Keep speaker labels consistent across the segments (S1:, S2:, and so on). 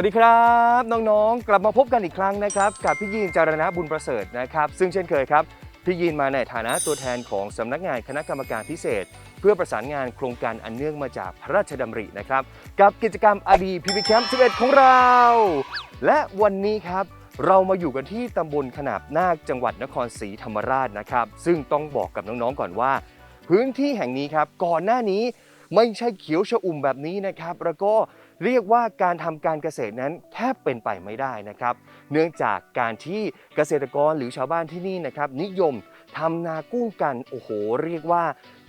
S1: สวัสดีครับ น้องๆ กลับมาพบกันอีกครั้งนะครับ กับพี่ยีนจารณะบุญประเสริฐนะครับ ซึ่งเช่นเคยครับ พี่ยีนมาในฐานะตัวแทนของสำนักงานคณะกรรมการพิเศษ เพื่อประสานงานโครงการอันเนื่องมาจากพระราชดำรินะครับ กับกิจกรรมอดีพีพีแคมป์11 ของเรา และวันนี้ครับเรามาอยู่กันที่ตำบลขนาบนาคจังหวัดนครศรีธรรมราชนะครับ ซึ่งต้องบอกกับน้องๆก่อนว่า พื้นที่แห่งนี้ครับก่อนหน้านี้ไม่ใช่เขียวชอุ่มแบบนี้นะครับแล้วก็ เรียกว่าการทำการเกษตรนั้นแทบเป็นไปไม่ได้นะครับ เนื่องจากการที่เกษตรกรหรือชาวบ้านที่นี่นะครับ นิยมทำนากุ้งกันโอ้โห เรียกว่า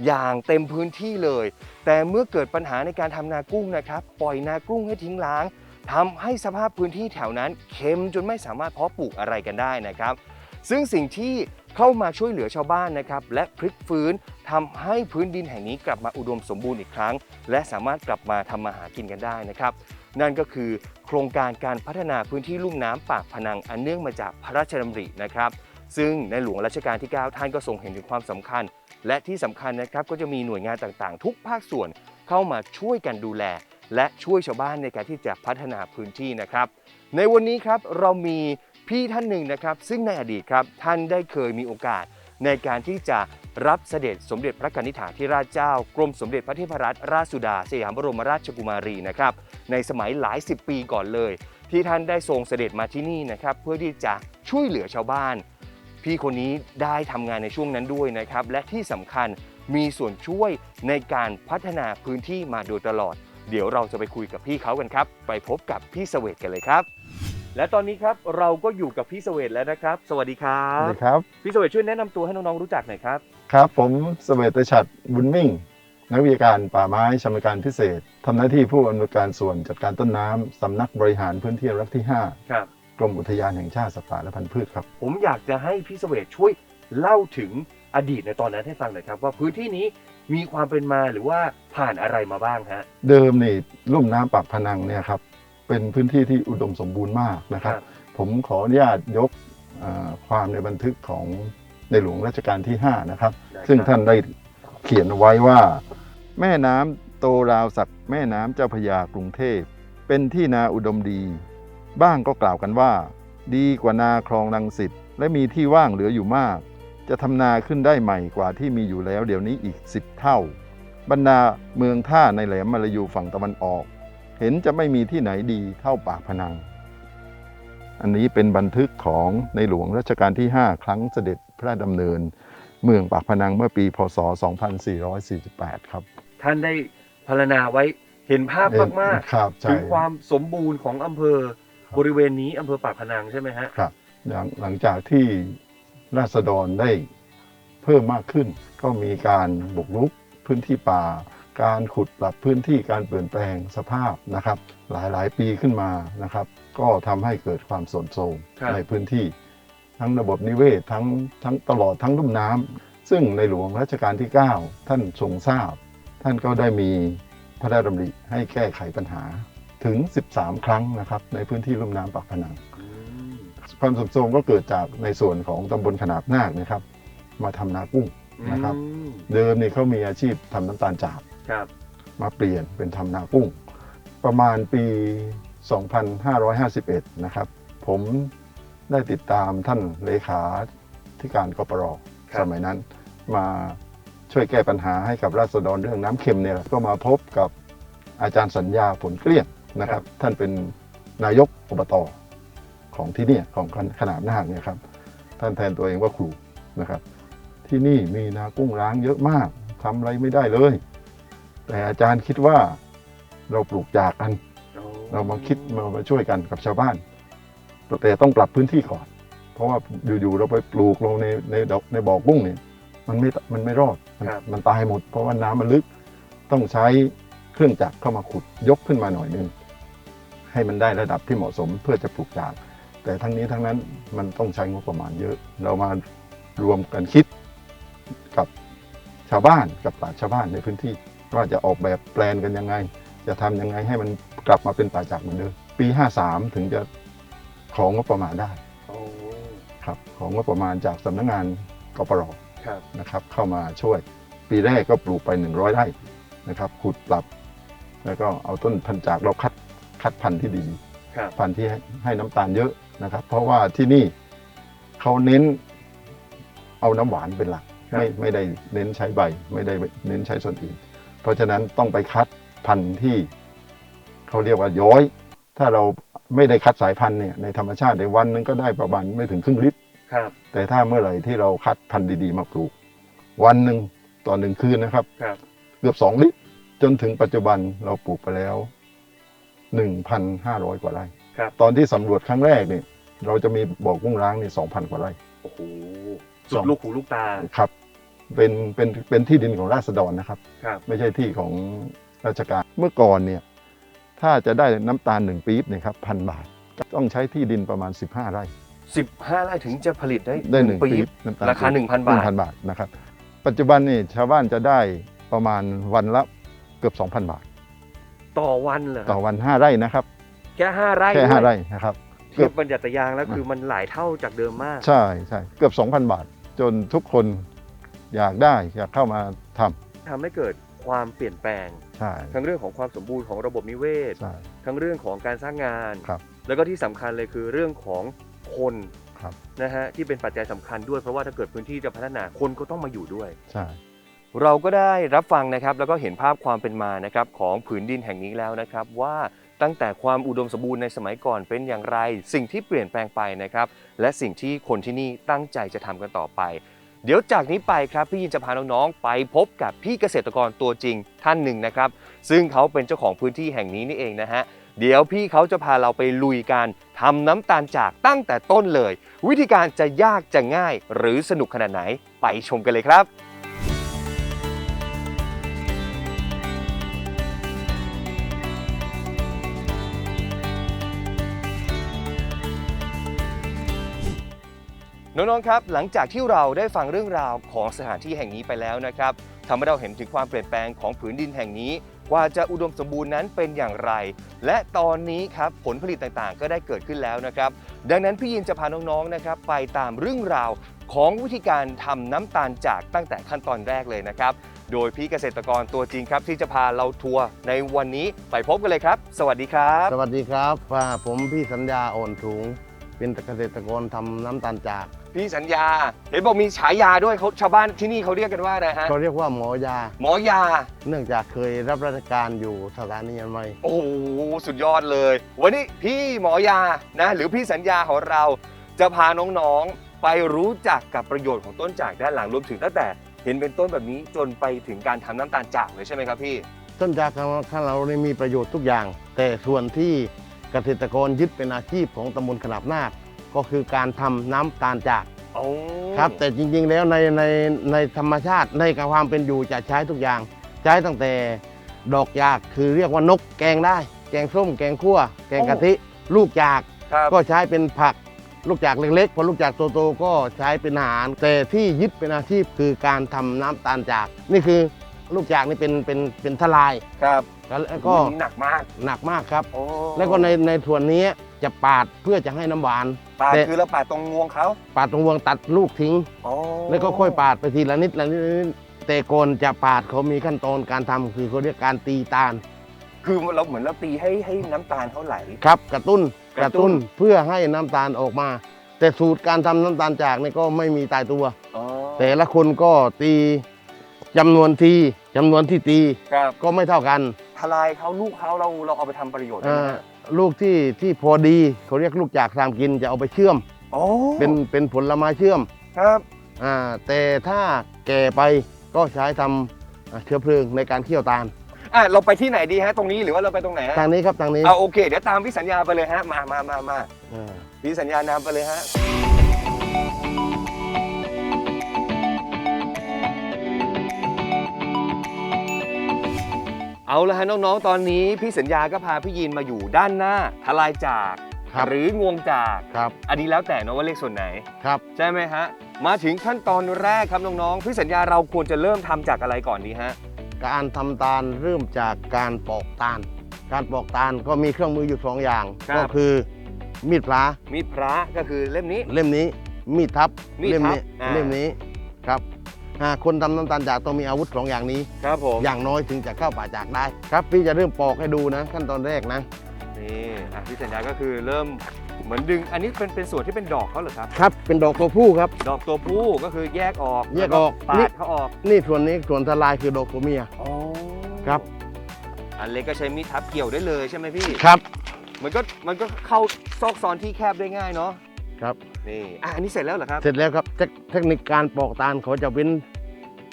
S1: อย่างเต็มพื้นที่เลย แต่เมื่อเกิดปัญหาในการทำนากุ้งนะครับ ปล่อยนากุ้งให้ทิ้งร้างทำให้สภาพพื้นที่แถวนั้นเค็มจนไม่สามารถเพาะปลูกอะไรกันได้นะครับ ซึ่งสิ่งที่ เข้ามาช่วยเหลือชาวบ้านนะครับและพลิกฟื้นทำให้พื้นดินแห่งนี้กลับมาอุดมสมบูรณ์อีกครั้ง และสามารถกลับมาทำมาหากินกันได้นะครับนั่นก็คือโครงการการพัฒนาพื้นที่ลุ่มน้ำปากพนังอันเนื่องมาจากพระราชดำรินะครับ ซึ่งในหลวงรัชกาลที่ 9 ท่านก็ทรงเห็นถึงความสำคัญ และที่สำคัญนะครับก็จะมีหน่วยงานต่างๆ ทุกภาคส่วนเข้ามาช่วยกันดูแล และช่วยชาวบ้านในการที่จะพัฒนาพื้นที่นะครับ ในวันนี้ครับเรามี พี่ท่านหนึ่งนะครับ ซึ่งในอดีตครับท่านได้เคยมีโอกาส ในการที่จะรับเสด็จสมเด็จพระกนิษฐาธิราชเจ้ากรมสมเด็จพระเทพรัตนราชสุดาสยามบรมราชกุมารีนะครับในสมัยหลายสิบปีก่อนเลย ที่ท่านได้ทรงเสด็จมาที่นี่นะครับเพื่อที่จะช่วยเหลือชาวบ้าน พี่คนนี้ได้ทำงานในช่วงนั้นด้วยนะครับและที่สำคัญมีส่วนช่วยในการพัฒนาพื้นที่มาโดยตลอด เดี๋ยวเราจะไปคุยกับพี่เขากันครับ ไปพบกับพี่เสวตกันเลยครับ และตอนนี้ครับเราก็อยู่กับพี่เสวตแล้วนะครับ สวัสดีครั
S2: สวั
S1: บ
S2: สดีครับ
S1: พี่เสวตช่วยแนะนำตัวให้น้องๆรู้จักหน่อยครับ
S2: ครับ ผมเสเวตชัดบุญมิ่ง นักวิชาการป่าไม้ชำนาญการพิเศษทำหน้าที่ผู้อำนวยการส่วนจัดการต้นน้ำสำนักบริหารพื้นที่อนุรักษ์ที่
S1: ครับ
S2: 5 กรมอุทยานแห่งชาติสัตว์ป่าและพันธุ์พืชครับ
S1: ผมอยากจะให้พี่เสวตช่วยเล่าถึงอดีตในตอนนั้นให้ฟังหน่อยครับ ว่าพื้นที่นี้มีความเป็นมาหรือว่าผ่านอะไรมาบ้างฮะ
S2: เดิมนี่ลุ่มน้ำปากพนังเนี่ยครับ เป็นพื้นที่ที่อุดมสมบูรณ์มากนะครับ ผมขออนุญาตยกเอ่อความในบันทึกของในหลวงรัชกาลที่ 5 นะครับ
S1: ได้ครับ
S2: ซึ่งท่านได้เขียนเอาไว้ว่า แม่น้ำโตราวศักดิ์แม่น้ำเจ้าพระยากรุงเทพ เป็นที่นาอุดมดี บ้างก็กล่าวกันว่า ดีกว่านาคลองลังสิตและมีที่ว่างเหลืออยู่มาก จะทำนาขึ้นได้ใหม่กว่าที่มีอยู่แล้วเดี๋ยวนี้อีก 10 เท่า บรรดาเมืองท่าในแหลมมาลายูฝั่งตะวันออก เห็นจะไม่มีที่ไหนดีเท่าปากพนัง อันนี้เป็นบันทึกของในหลวงรัชกาลที่ 5 ครั้งเสด็จพระราชดำเนิน เมืองปากพนังเมื่อปี พศ 2448 ครับ
S1: ท่านได้พรรณนาไว้เห็นภาพมาก
S2: ครับ
S1: ๆ
S2: ใช่
S1: ถึงความสมบูรณ์ของอำเภอบริเวณนี้อำเภอปากพนังใช่ไหมฮะ
S2: ครับหลังหลังจากที่ราษฎรได้เพิ่มมากขึ้น ก็มีการบุกรุกพื้นที่ป่า การขุดปรับพื้นที่การเปลี่ยนแปลงสภาพนะครับ หลายหลายๆปีขึ้นมานะครับ ก็ทำให้เกิดความโสนโทรม
S1: ครับ
S2: ในพื้นที่ ทั้งระบบนิเวศทั้งทั้งตลอดทั้งลุ่มน้ำซึ่งในหลวงรัชกาลที่ 9 ท่านทรงทราบ ท่านก็ได้มีพระราชดำริให้แก้ไขปัญหาถึง 13 ครั้งนะครับในพื้นที่ลุ่มน้ำปากพนัง
S1: อืม
S2: ความสมโทรมก็เกิดจากในส่วนของตำบลขนาบนาคนะครับ มาทำนากุ้งนะครับ
S1: อืม
S2: เดิมนี่เขามีอาชีพทำน้ำตาลจาบ
S1: ครับ
S2: มาเปลี่ยนเป็นทำนากุ้ง ประมาณปี 2551 นะครับ ผมได้ติดตามท่านเลขาธิการกปร
S1: ครับ
S2: สมัยนั้น มาช่วยแก้ปัญหาให้กับราษฎรเรื่องน้ำเค็มเนี่ยก็มาพบกับอาจารย์สัญญาผลเกลี้ยงนะครับ ท่านเป็นนายกอบตของที่เนี่ยของขนาดนาคเนี่ยครับ ท่านแทนตัวเองว่าครูนะครับ ที่นี่มีนากุ้งร้างเยอะมากทำอะไรไม่ได้เลย แต่อาจารย์คิดว่าเราปลูกจากกัน เรามาคิดมามาช่วยกันกับชาวบ้านแต่ต้องปรับพื้นที่ก่อน เพราะว่าอยู่ๆเราไปปลูกลงในในดอกในบ่อกุ้งเนี่ยมันไม่มันไม่รอดมัน
S1: ครับ
S2: มันตายหมด เพราะว่าน้ำมันลึกต้องใช้เครื่องจักรเข้ามาขุดยกขึ้นมาหน่อยหนึงให้มันได้ระดับที่เหมาะสมเพื่อจะปลูกจาก แต่ทั้งนี้ทั้งนั้นมันต้องใช้งบประมาณเยอะ เรามารวมกันคิดกับชาวบ้านกับปราชญ์ชาวบ้านในพื้นที่ ว่าจะออกแบบแปลนกันยังไง จะทำยังไงให้มันกลับมาเป็นป่าจากเหมือนเดิมปี 53 ถึงจะของงบประมาณได้
S1: โอ้
S2: ครับของงบประมาณจากสำนักงานกปร
S1: ครับ
S2: นะครับเข้ามาช่วย ปีแรกก็ปลูกไป 100ไร่นะครับขุดปรับ แล้วก็เอาต้นพันธุ์จากเราคัดคัดพันธุ์ที่ดี
S1: ครับ
S2: พันธุ์ที่ให้ให้น้ำตาลเยอะนะครับ เพราะว่าที่นี่เขาเน้นเอาน้ำหวานเป็นหลัก
S1: ครับ
S2: ไม่ไม่ได้เน้นใช้ใบ ไม่ได้เน้นใช้ส่วนอื่น เพราะฉะนั้นต้องไปคัดพันธุ์ที่เขาเรียกว่าย้อย ถ้าเราไม่ได้คัดสายพันธุ์เนี่ยในธรรมชาติในวันนึงก็ได้ประมาณไม่ถึงครึ่งลิตร
S1: ครับแต่
S2: แต่ถ้าเมื่อไหร่ที่เราคัดพันธุ์ดีๆมาปลูก วันหนึ่งต่อหนึ่งคืนนะครับ
S1: ครับ
S2: เกือบสองลิตร จนถึงปัจจุบันเราปลูกไปแล้วหนึ่งพันห้าร้อยกว่าไร่
S1: ครับ
S2: ตอนที่สำรวจครั้งแรกเนี่ยเราจะมีบ่อกุ้งร้างนี่สองพันกว่าไร่
S1: โอ้โห
S2: ส
S1: สุ
S2: อ
S1: ด
S2: ง
S1: ลูกหูลูกตา
S2: ครับ เป็นเป็นเป็นที่ดินของราษฎรนะครับ
S1: ครับ
S2: ไม่ใช่ที่ของราชการเมื่อก่อนเนี่ยถ้าจะได้น้ำตาลหนึ่งปี๊บเนี่ยครับพันบาทต้องใช้ที่ดินประมาณ 15 ไร่
S1: สิบห้าไร่ถึงจะผลิตได้
S2: ได้หนึ่ง
S1: ปี๊
S2: ปี๊
S1: บบ
S2: น้ำตาล
S1: ราคา
S2: ปี๊
S1: 1,000 บาท
S2: 1,000 บาทนะครับ ปัจจุบันนี่ชาวบ้านจะได้ประมาณวันละเกือบ 2,000 บาท
S1: ต่อวันเหรอ
S2: ต่อวัน 5 ไร่นะครับ
S1: แค่ห้าไร่
S2: แค่
S1: ด้วย
S2: 5ไร่นะครับ
S1: เทียบบัญญัติยางแล้วคือมันหลายเท่าจากเดิมมาก
S2: ใช่ใช่เกือบ 2,000 บาท จนทุกคน อยากได้อยากเข้ามาทำ
S1: ทำให้เกิดความเปลี่ยนแปลง
S2: ใช่
S1: ทั้งเรื่องของความสมบูรณ์ของระบบนิเวศ
S2: ใช่
S1: ทั้งเรื่องของการสร้างงาน
S2: ครับ
S1: แล้วก็ที่สำคัญเลยคือเรื่องของคน
S2: ครับ
S1: นะฮะที่เป็นปัจจัยสำคัญด้วยเพราะว่าถ้าเกิดพื้นที่จะพัฒนาคนก็ต้องมาอยู่ด้วย
S2: ใช่
S1: เราก็ได้รับฟังนะครับแล้วก็เห็นภาพความเป็นมานะครับของผืนดินแห่งนี้แล้วนะครับ ว่าตั้งแต่ความอุดมสมบูรณ์ในสมัยก่อนเป็นอย่างไร สิ่งที่เปลี่ยนแปลงไปนะครับ และสิ่งที่คนที่นี่ตั้งใจจะทำกันต่อไป เดี๋ยวจากนี้ไปครับพี่ยินจะพาน้องๆไปพบกับพี่เกษตรกรตัวจริงท่านหนึ่งนะครับ ซึ่งเขาเป็นเจ้าของพื้นที่แห่งนี้นี่เองนะฮะเดี๋ยวพี่เขาจะพาเราไปลุยการทำน้ำตาลจากตั้งแต่ต้นเลย วิธีการจะยากจะง่ายหรือสนุกขนาดไหนไปชมกันเลยครับ น้องๆ ครับ หลังจากที่เราได้ฟังเรื่องราวของสถานที่แห่งนี้ไปแล้วนะครับทำให้เราเห็นถึงความเปลี่ยนแปลงของผืนดินแห่งนี้กว่าจะอุดมสมบูรณ์นั้นเป็นอย่างไร และตอนนี้ครับผลผลิตต่างๆ ก็ได้เกิดขึ้นแล้วนะครับ ดังนั้นพี่ยินจะพาน้องๆ นะครับ ไปตามเรื่องราวของวิธีการทำน้ำตาลจากตั้งแต่ขั้นตอนแรกเลยนะครับ โดยพี่เกษตรกรตัวจริงครับที่จะพาเราทัวร์ในวันนี้ไปพบกันเลยครับ สวัสดีครับ
S3: สวัสดีครับผมพี่สัญญาอ่อนถุงเป็นเกษตรกรทำน้ำตาลจาก
S1: พี่สัญญาเห็นบอกมีฉายาด้วยเขาชาวบ้านที่นี่เขาเรียกกันว่าอะไรฮะ
S3: เขาเรียกว่าหมอยา
S1: หมอยา
S3: เนื่องจากเคยรับราชการอยู่สถานีอนามัย
S1: โอ้โหสุดยอดเลย วันนี้พี่หมอยานะ หรือพี่สัญญาของเราจะพาน้องๆไปรู้จักกับประโยชน์ของต้นจากด้านหลังรวมถึงตั้งแต่เห็นเป็นต้นแบบนี้จนไปถึงการทำน้ำตาลจากเลยใช่ไหมครับพี่
S3: ต้นจากของเราเนี่ยมีประโยชน์ทุกอย่าง แต่ส่วนที่เกษตรกรยึดเป็นอาชีพของตำบลขนาบนาค ก็คือการทำน้ำตาลจาก
S1: โอ้
S3: ครับ แต่จริงๆแล้วในในในธรรมชาติในความเป็นอยู่จะใช้ทุกอย่าง ใช้ตั้งแต่ดอกยากคือเรียกว่านกแกงได้ แกงส้มแกงคั่ว แกงกะทิ ลูกจาก
S1: ครับ
S3: ก็ใช้เป็นผักลูกจากเล็กๆพอลูกจากโตๆก็ใช้เป็นอาหาร แต่ที่ยึดเป็นอาชีพคือการทำน้ำตาลจาก นี่คือลูกจากนี่เป็นเป็นเป็นทลาย
S1: ครับ
S3: แล้วก็
S1: หนักมาก
S3: หนักมากครับ
S1: โอ้
S3: แล้วก็ในในส่วนนี้ จะปาดเพื่อจะให้น้ำหวาน
S1: ปาด
S3: แต่
S1: คือเราปาดตรงงวงเขา
S3: ปาดตรงวงตัดลูกทิ้ง
S1: โอ้
S3: แล้วก็ค่อยปาดไปทีละนิดละนิดละนิดแต่ก่อนจะปาดเขามีขั้นตอนการทำคือเขาเรียกการตีตาล
S1: คือเราเหมือนเราตีให้ให้น้ำตาลเขาไหล
S3: ครับ กระตุ้น
S1: ก
S3: ก
S1: ระ
S3: ระ
S1: ตุ้
S3: ตุ้
S1: น
S3: นเพื่อให้น้ำตาลออกมา แต่สูตรการทำน้ำตาลจากนี่ก็ไม่มีตายตัว
S1: อ๋อ
S3: แต่ละคนก็ตีจำนวนทีจำนวนที่ตี
S1: ครับ
S3: ก็ไม่เท่ากัน
S1: ทลายเขาลูกเขาเราเราเอาไปทำประโยชน์ได้
S3: อ่า
S1: ไหมฮะ
S3: ลูกที่ที่พอดีเขาเรียกลูกจากตามกินจะเอาไปเชื่อม
S1: อ๋อ
S3: เป็นเป็นผลไม้เชื่อม
S1: ครับ
S3: อ่าแต่ถ้าแก่ไปก็ใช้ทำอ่าเชื้อเพลิงในการเคี่ยวตาล
S1: อะเราไปที่ไหนดีฮะ ตรงนี้หรือว่าเราไปตรงไหนฮะ
S3: ทางนี้ครับทางนี้
S1: เอาโอเค เดี๋ยวตามพี่สัญญาไปเลยฮะ มามามามา
S3: อ่า
S1: พี่สัญญานำไปเลยฮะ เอาละฮะน้องๆ ตอนนี้พี่สัญญาก็พาพี่ยินมาอยู่ด้านหน้าทลายจาก
S3: ครับ
S1: หรืองวงจาก
S3: ครับ
S1: อันนี้แล้วแต่นะว่าเลขส่วนไหน
S3: ครับ
S1: ใช่ไหมฮะ มาถึงขั้นตอนแรกครับน้องๆ พี่สัญญาเราควรจะเริ่มทำจากอะไรก่อนดีฮะ
S3: การทำตาลเริ่มจากการปอกตาล การปอกตาลก็มีเครื่องมืออยู่สองอย่าง
S1: ครับ
S3: ก็คือมีดพลา
S1: มีดพระก็คือเล่มนี้
S3: เล่มนี้มีดทับ
S1: มีด
S3: เล่ม
S1: ทับ
S3: นี้
S1: อ่า
S3: เล่มนี้ครับ อ่าคนทำน้ำตาลจากต้องมีอาวุธสองอย่างนี้
S1: ครับผม
S3: อย่างน้อยถึงจะเข้าป่าจากได้ครับพี่จะเริ่มปอกให้ดูนะ ขั้นตอนแรกนะ
S1: นี่อะพี่สัญญาก็คือเริ่มเหมือนดึง อันนี้เป็นเป็นส่วนที่เป็นดอกเขาเหรอครับ
S3: ครับ เป็นดอกตัวผู้ครับ
S1: ดอกตัวผู้ก็คือแยกออก
S3: แยกออก
S1: ล้วปา
S3: นี่
S1: ดเขาออก
S3: นี่ส่วนนี้ส่วนทลายคือดอกตัวเมีย
S1: อ๋อ
S3: ครับ
S1: อันเล็กก็ใช้มีดทับเกี่ยวได้เลยใช่ไหมพี่
S3: ครับ
S1: มันก็มันก็เข้าซอกซอนที่แคบได้ง่ายเนาะ
S3: ครับ
S1: นี่อะอันนี้เสร็จแล้วเหรอครับ
S3: เสร็จแล้วครับเทคเทคนิคการปอกตาลเขาจะเว้น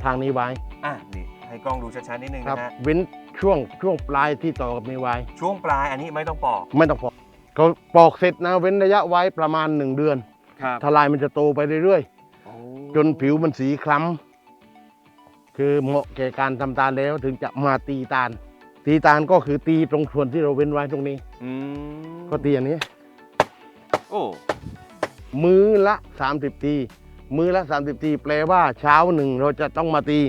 S3: ทางนี้ไว้
S1: อะนี่ให้กล้องดูชัดๆนิดนึง
S3: ครับ
S1: นะฮะ
S3: เว้นช่วงช่วงปลายที่ต่อกับนี้ไว้
S1: ช่วงปลายอันนี้ไม่ต้องปอก
S3: ไม่ต้องปอกเขาปอกเสร็จนะเว้นระยะไว้ประมาณหนึ่งเดือน
S1: ครับ
S3: ทลายมันจะโตไปเรื่อยๆ จนผิวมันสีคล้ำคือเหมาะแก่การทำตาลแล้วถึงจะมาตีตาล ตีตาลก็คือตีตรงส่วนที่เราเว้นไว้ตรงนี้
S1: อืม
S3: ก็ตีอย่างนี้
S1: โอ้
S3: มือละ 30 ตี มือละ 30 ตี แปลว่าเช้าหนึ่งเราจะต้องมาตี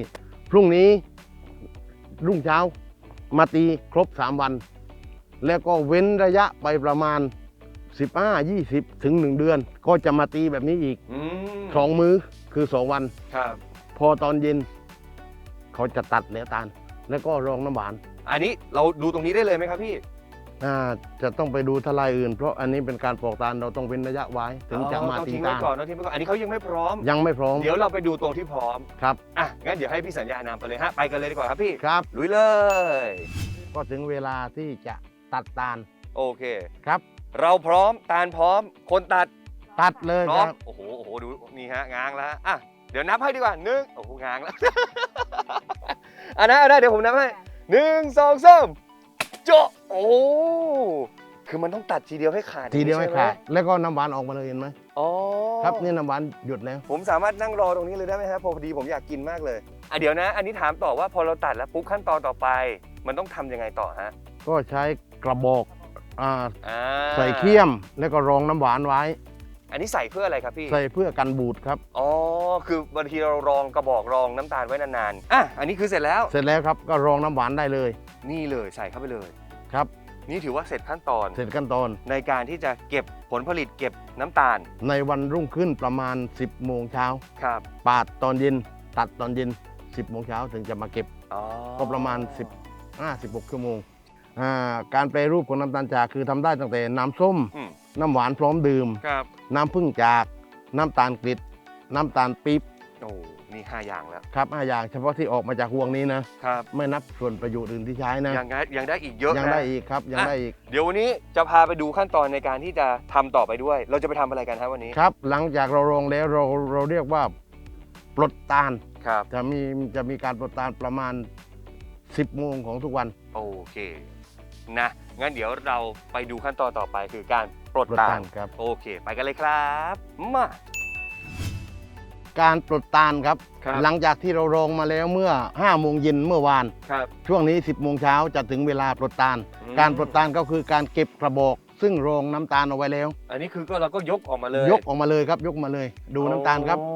S3: พรุ่งนี้รุ่งเช้ามาตีครบ 3 วัน แล้วก็เว้นระยะไปประมาณ 15 20 ถึง 1 เดือน ก็จะมาตีแบบนี้อีก
S1: อืม
S3: สองมือคือ 2 วัน
S1: ครับ
S3: พอตอนเย็น เขาจะตัดแล้วตาล แล้วก็รองน้ำหวาน
S1: อันนี้เราดูตรงนี้ได้เลยไหมครับพี่
S3: อ่าจะต้องไปดูทลายอื่น เพราะอันนี้เป็นการปอกตาลเราต้องเว้นระยะไว้ถึงจะมา
S1: อ๋อต้อง
S3: ตี
S1: ทิ้งไว้
S3: ตาล
S1: ก่อนต้องทิ้งไว้ก่อนอันนี้เขายังไม่พร้อม
S3: ยังไม่พร้อม
S1: เดี๋ยวเราไปดูตรงที่พร้อม
S3: ครับ
S1: อะ งั้นเดี๋ยวให้พี่สัญญานำไปเลยฮะ ไปกันเลยดีกว่าครับพี่
S3: ครับ
S1: ลุยเลย
S3: ก็ถึงเวลาที่จะตัดตาล
S1: โอเค
S3: ครับ
S1: เราพร้อม ตาลพร้อม คนตัด
S3: ตัดเลย
S1: พร้
S3: ค
S1: อม
S3: รับ
S1: โอ้โห โอ้โห ดูนี่ฮะ ง้างแล้วฮะอะ เดี๋ยวนับให้ดีกว่าหนึ่งโอ้โห ง้างแล้วอะนะเอาได้เดี๋ยวผมนับให้หนึ่งสองสาม โจะโอ้คือมันต้องตัดทีเดียวให้ขาด
S3: ทีเดียวให้
S1: ช่ไขา
S3: ด แล้วก็น้ำหวานออกมาเลยเห็นไหม
S1: อ๋อ
S3: ครับนี่น้ำหวานหยุดแล้ว
S1: ผมสามารถนั่งรอตรงนี้เลยได้ไหมครับพอดีผมอยากกินมากเลยอะเดี๋ยวนะ อันนี้ถามต่อว่าพอเราตัดแล้วปุ๊บขั้นตอนต่อไป มันต้องทำยังไงต่อฮะ
S3: ก็ใช้กระบอกอ่า
S1: อ่า
S3: ใส่เขี้ยมแล้วก็รองน้ำหวานไว้
S1: อันนี้ใส่เพื่ออะไรครับพี่
S3: ใส่เพื่อกันบูดครับ
S1: อ๋อ คือบางทีเรารองกระบอกรองน้ำตาลไว้นานๆ อะ อันนี้คือเสร็จแล้ว
S3: เสร็จแล้วครับก็รองน้ำหวานได้เลย
S1: นี่เลยใส่เข้าไปเลย
S3: ครับ
S1: นี่ถือว่าเสร็จขั้นตอน
S3: เสร็จขั้นตอน
S1: ในการที่จะเก็บผลผลิตเก็บน้ำตาล
S3: ในวันรุ่งขึ้นประมาณ 10 โมงเช้า
S1: ครับ
S3: ปาดตอนเย็น ตัดตอนเย็น 10 โมงเช้าถึงจะมาเก็บ
S1: อ๋อ
S3: ก็ประมาณ10 5 16ชั่วโมงอ่าการแปรรูปของน้ำตาลจากคือทำได้ตั้งแต่น้ำส้ม
S1: อืม
S3: น้ำหวานพร้อมดื่ม
S1: ครับ
S3: น้ำผึ้งจาก น้ำตาลกริดน้ำตาลปี๊บ
S1: โอ้ นี่ห้าอย่างแล้ว
S3: ครับห้าอย่างเฉพาะที่ออกมาจากห่วงนี้นะ
S1: ครับ
S3: ไม่นับส่วนประโยชน์อื่นที่ใช้นะ
S1: ยังได้ยังได้อีกเยอะ
S3: ยัง
S1: นะ
S3: ได้อีกครับ ยัง
S1: อะ
S3: ได้อีก
S1: เดี๋ยววันนี้จะพาไปดูขั้นตอนในการที่จะทำต่อไปด้วย เราจะไปทำอะไรกันครับวันนี้
S3: ครับ หลังจากเรารองแล้วเราเราเรียกว่าปลดตาล
S1: ครับ
S3: จะมีจะมีการปลดตาลประมาณ 10โมงของทุกวัน
S1: โอเค นะ งั้นเดี๋ยวเราไปดูขั้นตอนต่อไปคือการปลด
S3: ปลด
S1: ตา
S3: ตา
S1: ล
S3: ลครับ
S1: โอเค ไปกันเลยครับ มา
S3: การปลดตาลครับ
S1: ครับ
S3: หลังจากที่เรารองมาแล้วเมื่อ5โมงเย็นเมื่อวาน
S1: ครับ
S3: ช่วงนี้ 10โมงเช้าจะถึงเวลาปลดตาล
S1: อืม
S3: การปลดตาลก็คือการเก็บกระบอก ซึ่งรองน้ำตาลเอาไว้แล้ว
S1: อันนี้คือก็เราก็ยกออกมาเลย
S3: ยกออกมาเลยครับ ยกมาเลย ดูน้ำตาลครับ
S1: โอ้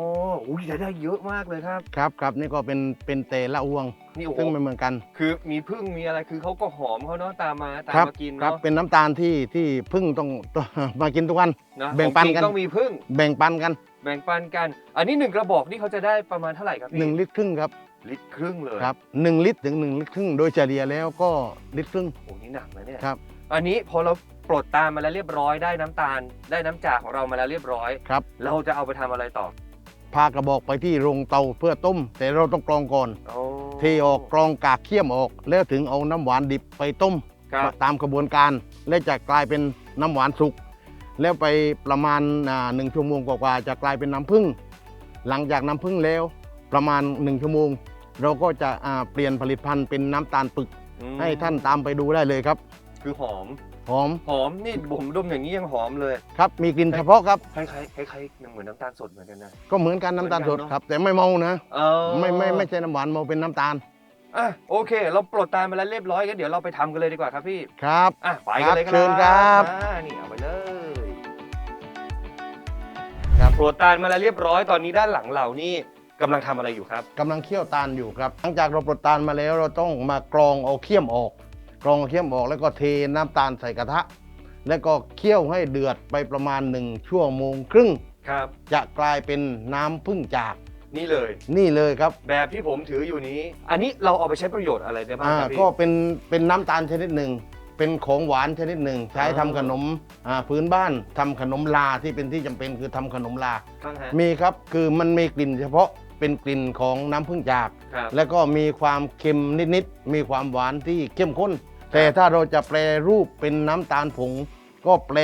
S1: อุ้ยได้ได้เยอะมากเลยครับ
S3: ครับครับนี่ก็เป็นเป็นเตละอวง
S1: นี่โอ้โห
S3: ซึ่งไม่เหมือนกัน
S1: คือมีพึ่งมีอะไรคือเขาก็หอมเขาเนาะตามมาตาม
S3: ครับ
S1: มากิน
S3: ครับ
S1: เนาะ
S3: เป็นน้ำตาลที่ที่พึ่งต้องต้อง มากินทุกวัน
S1: นะ
S3: แบ่งปันกัน
S1: ของจริต้องมีพึ่ง
S3: แบ่งปันกัน
S1: แบ่งปันกัน อันนี้หนึ่งกระบอกนี่เขาจะได้ประมาณเท่าไหร่ครับพี่
S3: 1ลิตรครึ่งครับ
S1: ลิตรครึ่งเลย
S3: ครับหนึ่งลิตรถึง1ลิตรครึ่งโดยเฉลี่ยแล้วก็ลิตรครึ่ง
S1: โอ้นี่หนักนะเนี่ย
S3: ครับ
S1: อันนี้พอเราปลดตาลมาแล้วเรียบร้อยได้น้ำตาล ได้น้ำจากของเรามาแล้วเรียบร้อย
S3: ครับ
S1: เราจะเอาไปทำอะไรต่อ
S3: พากระบอกไปที่โรงเตาเพื่อต้ม แต่เราต้องกรองก่อน
S1: โอ้
S3: เทออกกรองกากเขี้ยมออก แล้วถึงเอาน้ำหวานดิบไปต้ม
S1: ครับ
S3: ตามกระบวนการ และจะกลายเป็นน้ำหวานสุก แล้วไปประมาณอ่าหนึ่งชั่วโมงกว่าๆจะกลายเป็นน้ำผึ้งหลังจากน้ำผึ้งแล้ว ประมาณหนึ่งชั่วโมง เราก็จะอ่าเปลี่ยนผลิตภัณฑ์เป็นน้ำตาลปึก
S1: อืม
S3: ให้ท่านตามไปดูได้เลยครับ
S1: คือหอม
S3: หอม
S1: หอมนี่ผมดมอย่างนี้ยังหอมเลย
S3: ครับ มีกลิ่นเฉพาะครับ
S1: คล้ายๆคล้ายๆเหมือนน้ำตาลสดเหมือนกันนะ
S3: ก็เหมือนกันน้ำตาลสด
S1: เหมือนกันเนอะ
S3: ครับ แต่ไม่เมานะ
S1: เออ
S3: ไม่ไม่ไม่ใช่น้ำหวานเมาเป็นน้ำตาล
S1: อะโอเค เราปลดตาลมาแล้วเรียบร้อยกันเดี๋ยวเราไปทำกันเลยดีกว่าครับพี่
S3: ครับ
S1: อะไปกันเลยค
S3: ครั
S1: รับบ
S3: เชิญครับ
S1: อ่านี่เอาไปเลย
S3: ครับ
S1: ปลดตาลมาแล้วเรียบร้อยตอนนี้ด้านหลังเรานี่กำลังทำอะไรอยู่ครับ
S3: กำลังเคี่ยวตาลอยู่ครับ หลังจากเราปลดตาลมาแล้วเราต้องมากรองเอาเขี้ยมออก กรองเอาเขี้ยมออกแล้วก็เทน้ำตาลใส่กระทะ แล้วก็เคี่ยวให้เดือดไปประมาณหนึ่งชั่วโมงครึ่ง
S1: ครับ
S3: จะกลายเป็นน้ำผึ้งจาก
S1: นี่เลย
S3: นี่เลยครับ
S1: แบบที่ผมถืออยู่นี้ อันนี้เราเอาไปใช้ประโยชน์อะไรได้บ้าง
S3: อ่า
S1: ครับพี่
S3: ก็เป็นเป็นน้ำตาลชนิดหนึ่ง เป็นของหวานชนิดหนึ่ง ใช้
S1: อ๋อ
S3: ทำขนมอ่าพื้นบ้านทำขนมลาที่เป็นที่จำเป็นคือทำขนมลา
S1: ข้างฮะ
S3: มีครับคือมันมีกลิ่นเฉพาะเป็นกลิ่นของน้ำผึ้งจาก
S1: ครับ
S3: แล้วก็มีความเค็มนิดๆ มีความหวานที่เข้มข้น แต่ถ้าเราจะแปรรูปเป็นน้ำตาลผง ก็แปร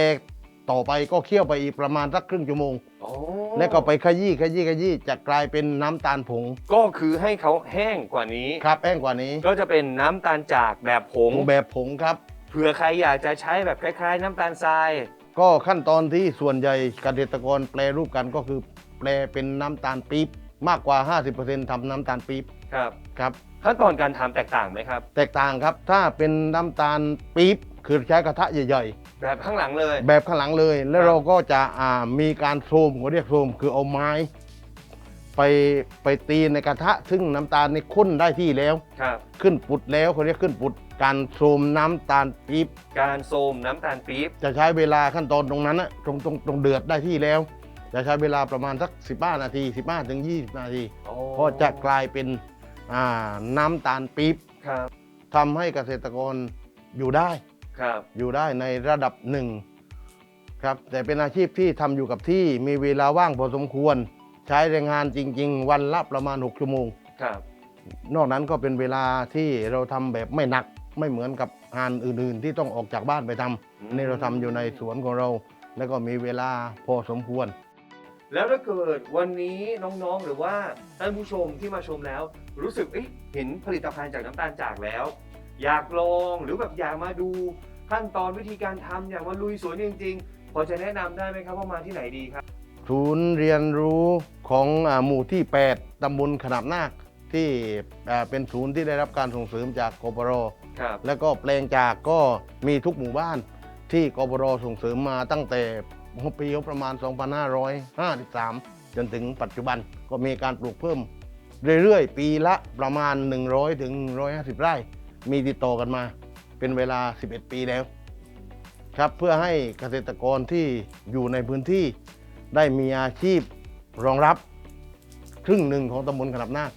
S3: ต่อไปก็เคี่ยวไปอีกประมาณสักครึ่งชั่วโมง
S1: โอ้
S3: แล้วก็ไปขยี้ขยี้ขยี้จะกลายเป็นน้ำตาลผง
S1: ก็คือให้เขาแห้งกว่านี้
S3: ครับแห้งกว่านี้
S1: ก็จะเป็นน้ำตาลจากแบบผง
S3: แบบผงครับ
S1: เผื่อใครอยากจะใช้แบบคล้ายๆ น้ำตาลทราย
S3: ก็ขั้นตอนที่ส่วนใหญ่เกษตรกรแปรรูปกันก็คือแปลเป็นน้ำตาลปี๊บมากกว่า 50%ทำน้ำตาลปี๊บ
S1: ครับ
S3: ครับ
S1: ขั้นตอนการทำแตกต่างไหมครับ
S3: แตกต่างครับถ้าเป็นน้ำตาลปี๊บคือใช้กระทะใหญ่
S1: แบบข้างหลังเลย
S3: ๆ แบบข้างหลังเลย แล้
S1: ครั
S3: ว
S1: บ
S3: เราก็จะอ่ามีการโทรมเขาเรียกโทรมคือเอาไม้ ไปไปตีในกระทะ ซึ่งน้ำตาลนี่ข้นได้ที่แล้ว
S1: ครับ
S3: ขึ้นปุดแล้วเขาเรียกขึ้นปุด การโทรมน้ำตาลปี๊บ
S1: การโซมน้ำตาลปี๊บ
S3: จะใช้เวลาขั้นตอนตรงนั้นนะตรงตรงตรงเดือดได้ที่แล้ว จะใช้เวลาประมาณสัก 15 นาที 15ถึง20 นาทีก็จะกลายเป็นอ่าน้ำตาลปี๊บ
S1: ครับ
S3: ทำให้เกษตรกรอยู่ได้
S1: ครับ
S3: อยู่ได้ในระดับหนึ่งครับแต่เป็นอาชีพที่ทำอยู่กับที่มีเวลาว่างพอสมควร ใช้แรงงานจริง ๆ วันละประมาณ 6 ชั่วโมง
S1: ครับ
S3: นอกนั้นก็เป็นเวลาที่เราทำแบบไม่หนัก ไม่เหมือนกับงานอื่นๆ ที่ต้องออกจากบ้านไปทำนี่เราทำอยู่ในสวนของเรา แล้วก็มีเวลาพอสมควร
S1: แล้วถ้าเกิดวันนี้น้องๆหรือว่าท่านผู้ชมที่มาชมแล้ว รู้สึกเอ๊ะเห็นผลิตภัณฑ์จากน้ำตาลจากแล้ว อยากลองหรือแบบอยากมาดูขั้นตอนวิธีการทำอยากมาลุยสวนจริงๆพอจะแนะนำได้ไหมครับว่ามาที่ไหนดีครับ
S3: ศูนย์เรียนรู้ของอ่าหมู่ที่ 8 ตำบลขนาบนาค ที่อ่าเป็นศูนย์ที่ได้รับการส่งเสริมจากกปร
S1: ครับ
S3: แล้วก็แปลงจากก็มีทุกหมู่บ้านที่กปรส่งเสริมมาตั้งแต่ปีงบประมาณ 2553 จนถึงปัจจุบันก็มีการปลูกเพิ่ม เรื่อยๆ ปีละประมาณ 100 ถึง 150 ไร่ มีติดต่อกันมา เป็นเวลา 11 ปีแล้ว ครับเพื่อให้เกษตรกรที่อยู่ในพื้นที่ได้มีอาชีพรองรับ ครึ่งหนึ่งของตำบลขนาบนาค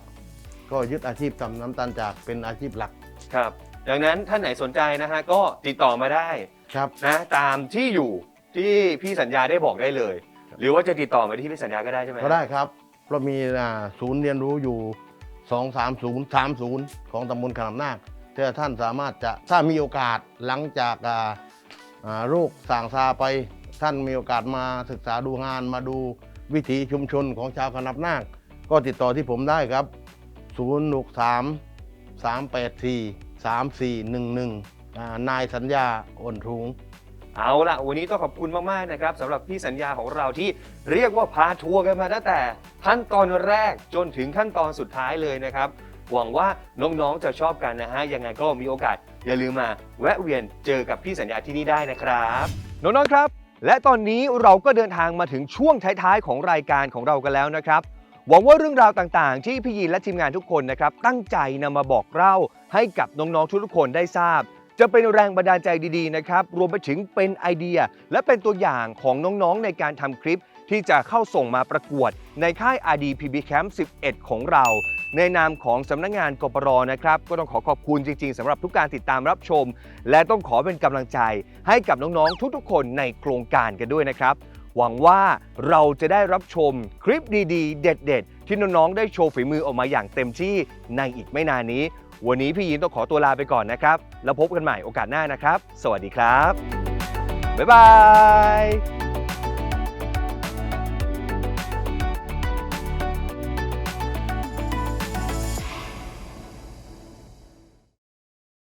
S3: ก็ยึดอาชีพทำน้ำตาลจากเป็นอาชีพหลัก
S1: ครับ ดังนั้นท่านไหนสนใจนะฮะก็ติดต่อมาได้
S3: ครับ
S1: นะตามที่อยู่ที่พี่สัญญาได้บอกได้เลย หรือว่าจะติดต่อมาที่พี่สัญญาก็ได้ใช่ไหม
S3: ก็ได้ครับเรามีอ่าศูนย์เรียนรู้อยู่ 2 3 0 3 0 ของตำบลขนามนาคถ้าท่านสามารถจะถ้ามีโอกาสหลังจากอ่าอ่าโรคส่างซาไป ท่านมีโอกาสมาศึกษาดูงานมาดูวิถีชุมชนของชาวขนับนาคก็ติดต่อที่ผมได้ครับ 0 6 3 3 8 4 3 4 1 1อ่านายสัญญาอ่อนทุง
S1: เอาละวันนี้ต้องขอบคุณมากๆนะครับสำหรับพี่สัญญาของเราที่เรียกว่าพาทัวร์กันมาตั้งแต่ขั้นตอนแรกจนถึงขั้นตอนสุดท้ายเลยนะครับ หวังว่าน้องๆจะชอบกันนะฮะยังไงก็มีโอกาส อย่าลืมมาแวะเวียนเจอกับพี่สัญญาที่นี่ได้นะครับน้องๆครับ และตอนนี้เราก็เดินทางมาถึงช่วงท้ายๆของรายการของเรากันแล้วนะครับ หวังว่าเรื่องราวต่างๆ ที่พี่ยินและทีมงานทุกคนนะครับตั้งใจนำมาบอกเล่าให้กับน้องๆทุกๆคนได้ทราบ จะเป็นแรงบันดาลใจดีๆนะครับรวมไปถึงเป็นไอเดีย และเป็นตัวอย่างของน้องๆในการทำคลิป ที่จะเข้าส่งมาประกวด ในค่าย RDPB Camp 11 ของเรา ในนามของสำนักงานกปรนะครับ ก็ต้องขอขอบคุณจริง ๆสำหรับทุกการติดตามรับชม และต้องขอเป็นกำลังใจให้กับน้องๆทุกๆ คนในโครงการกันด้วยนะครับ หวังว่าเราจะได้รับชมคลิปดีๆ เด็ด ๆ ที่น้องๆได้โชว์ฝีมือออกมาอย่างเต็มที่ในอีกไม่นานนี้ วันนี้พี่ยินต้องขอตัวลาไปก่อนนะครับ แล้วพบกันใหม่โอกาสหน้านะครับ สวัสดีครับ บ๊ายบาย